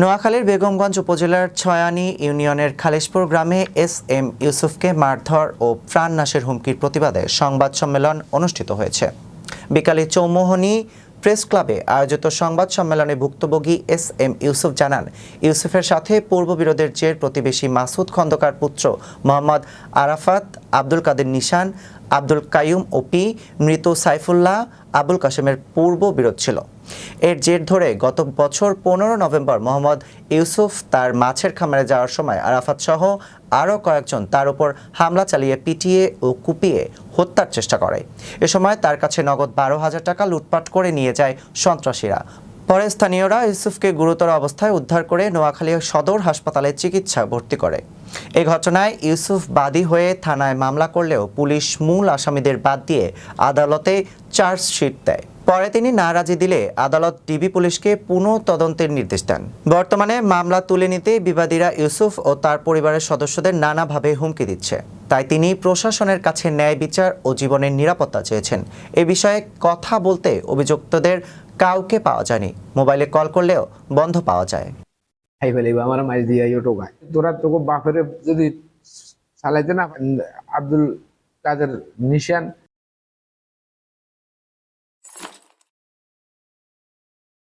নোয়াখালীর বেগমগঞ্জ উপজেলার ছয়ানি ইউনিয়নের খালেশপুর গ্রামে এস এম ইউসুফকে মারধর ও প্রাণনাশের হুমকির প্রতিবাদে সংবাদ সম্মেলন অনুষ্ঠিত হয়েছে। বিকালে চৌমোহনী প্রেস ক্লাবে আয়োজিত সংবাদ সম্মেলনে ভুক্তভোগী এস এম ইউসুফ জানান, ইউসুফের সাথে পূর্ববিরোধের জের প্রতিবেশী মাসুদ খন্দকার পুত্র মোহাম্মদ আরাফাত আব্দুল কাদের নিশান আব্দুল কাইয়ুম ওপি, মৃত সাইফুল্লাহ আবুল কাশেমের পূর্ব বিরোধ ছিল। এর জের ধরে গত বছর পনেরো নভেম্বর মোহাম্মদ ইউসুফ তার মাছের খামারে যাওয়ার সময় আরাফাত সহ আরও কয়েকজন তার উপর হামলা চালিয়ে পিটিয়ে ও কুপিয়ে হত্যার চেষ্টা করে। এ সময় তার কাছে নগদ বারো হাজার টাকা লুটপাট করে নিয়ে যায় সন্ত্রাসীরা। পরে স্থানীয়রা ইউসুফকে গুরুতর অবস্থায় উদ্ধার করে নোয়াখালী সদর হাসপাতালে চিকিৎসা ভর্তি করে। এ ঘটনায় ইউসুফ বাদী হয়ে থানায় মামলা করলেও পুলিশ মূল আসামিদের বাদ দিয়ে আদালতে চার্জশিট দেয়। পরে তিনি নারাজি দিলে আদালত ডিবি পুলিশকে পুনঃ তদন্তের নির্দেশ দেন। বর্তমানে মামলা তুলে নিতে বিবাদীরা ইউসুফ ও তার পরিবারের সদস্যদের নানাভাবে হুমকি দিচ্ছে। তাই তিনি প্রশাসনের কাছে ন্যায় বিচার ও জীবনের নিরাপত্তা চেয়েছেন। এ বিষয়ে কথা বলতে অভিযুক্তদের কাউকে পাওয়া যায়নি। মোবাইলে কল করলেও বন্ধ পাওয়া যায়। খাই ফেলিব আমার মাছ দিয়ে টোকায়। তোরা তোকে বাপের যদি চালাইতে না আব্দুল কাদের নিশান